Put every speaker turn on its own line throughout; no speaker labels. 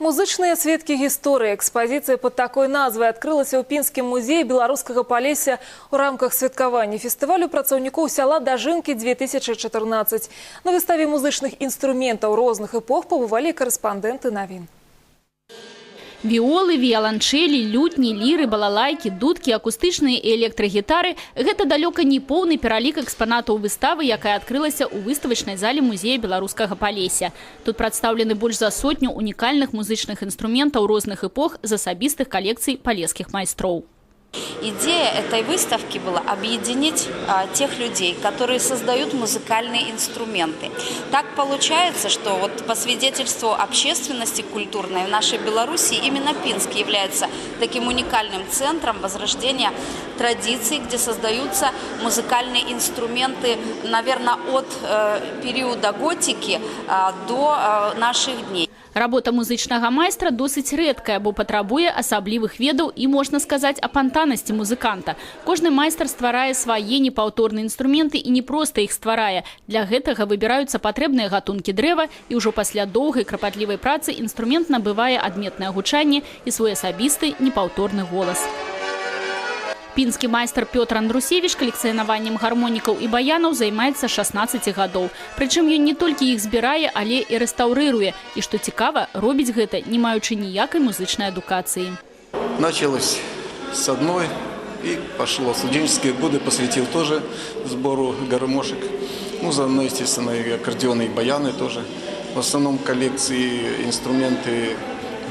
Музычныя сведкі гісторыі экспазіцыя под такой назвай адкрылася ў пінскім музеі беларускага палесся у рамках святкавання фестывалю працаўнікоў сяла дажынкі 2014. На выставе музычных інструментаў розных эпох пабывалі карэспандэнты навін.
Віолы, віяланчэлі, лютні, ліры, балалайкі, дудкі, акустычныя і электрагітары – гэта далёка не поўны пералік экспанатаў выставы, якая адкрылася ў выставачнай зале музея беларускага палесся. Тут прадстаўлены больш за сотню унікальных музычных інструментаў розных эпох з асабістых калекцый палескіх майстроў.
Идея этой выставки была объединить а, тех людей, которые создают музыкальные инструменты. Так получается, что вот по свидетельству общественности культурной в нашей Беларуси именно Пинск является таким уникальным центром возрождения традиций, где создаются музыкальные инструменты, наверное, от э, периода готики э, до э, наших дней.
Работа музычнага майстра досыць рэдкая, бо патрабуе асаблівых ведаў і, можна сказаць, апантанасці музыканта. Кожны майстар стварае свае непаўторныя інструменты і не проста іх стварае. Для гэтага выбіраюцца патрэбныя гатункі дрэва і ўжо пасля доўгай крапатлівай працы інструмент набывае адметнае гучанне і свой асабісты непаўторны голас. Пінскі майстар Пётр Андрусевіч калекцыянаваннем гармонікаў і баянаў займаецца 16 гадоў. Прычым ён не толькі іх збірае, але і рэстаўрыруе. І што цікава, робіць гэта, не маючы ніякай музычнай адукацыі.
Началось с одной и пошло. Студенческие годы посвятил тоже сбору гармошек. Ну, заодно, естественно, и аккордеоны, и баяны тоже. В основном коллекции инструменты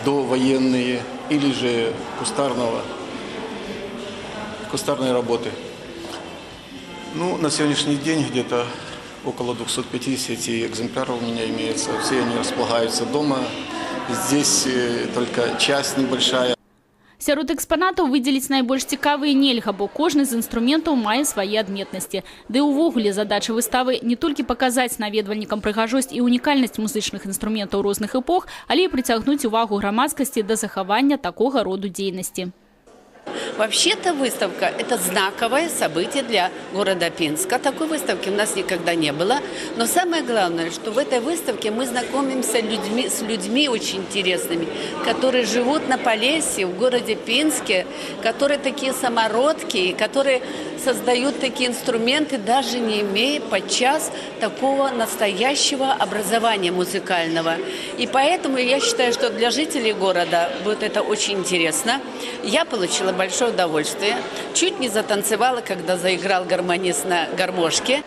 довоенные или же кустарного, кустарной работы. Ну, на сегодняшний день где-то около 250 экземпляров у меня имеется. Все они располагаются дома. Здесь э, только часть небольшая.
Сярод экспанатаў выдзеліць найбольш цікавыя нельга, бо кожны з інструментаў мае свае адметнасці. Ды ўвогуле задача выставы не толькі паказаць наведвальнікам прыгажосць і унікальнасць музычных інструментаў розных эпох, але і прыцягнуць увагу грамадскасці да захавання такога роду дзейнасці.
Вообще-то выставка – это знаковое событие для города Пинска. Такой выставки у нас никогда не было. Но самое главное, что в этой выставке мы знакомимся людьми, с людьми очень интересными, которые живут на Полесье, в городе Пинске, которые такие самородки, которые создают такие инструменты, даже не имея подчас такого настоящего образования музыкального. И поэтому я считаю, что для жителей города будет это очень интересно. Я получила большое удовольствие. Чуть не затанцевала, когда заиграл гармонист на гармошке.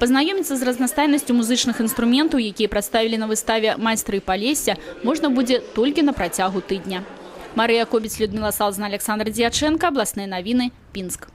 Пазнаёміцца з разнастайнасцю музычных інструментаў, якія прадставілі на выставе майстры палесся, можна будзе толькі на працягу тыдня. Марыя Кобіц, Людмила Салзна, Александр Дьяченко, областные новины, Пинск.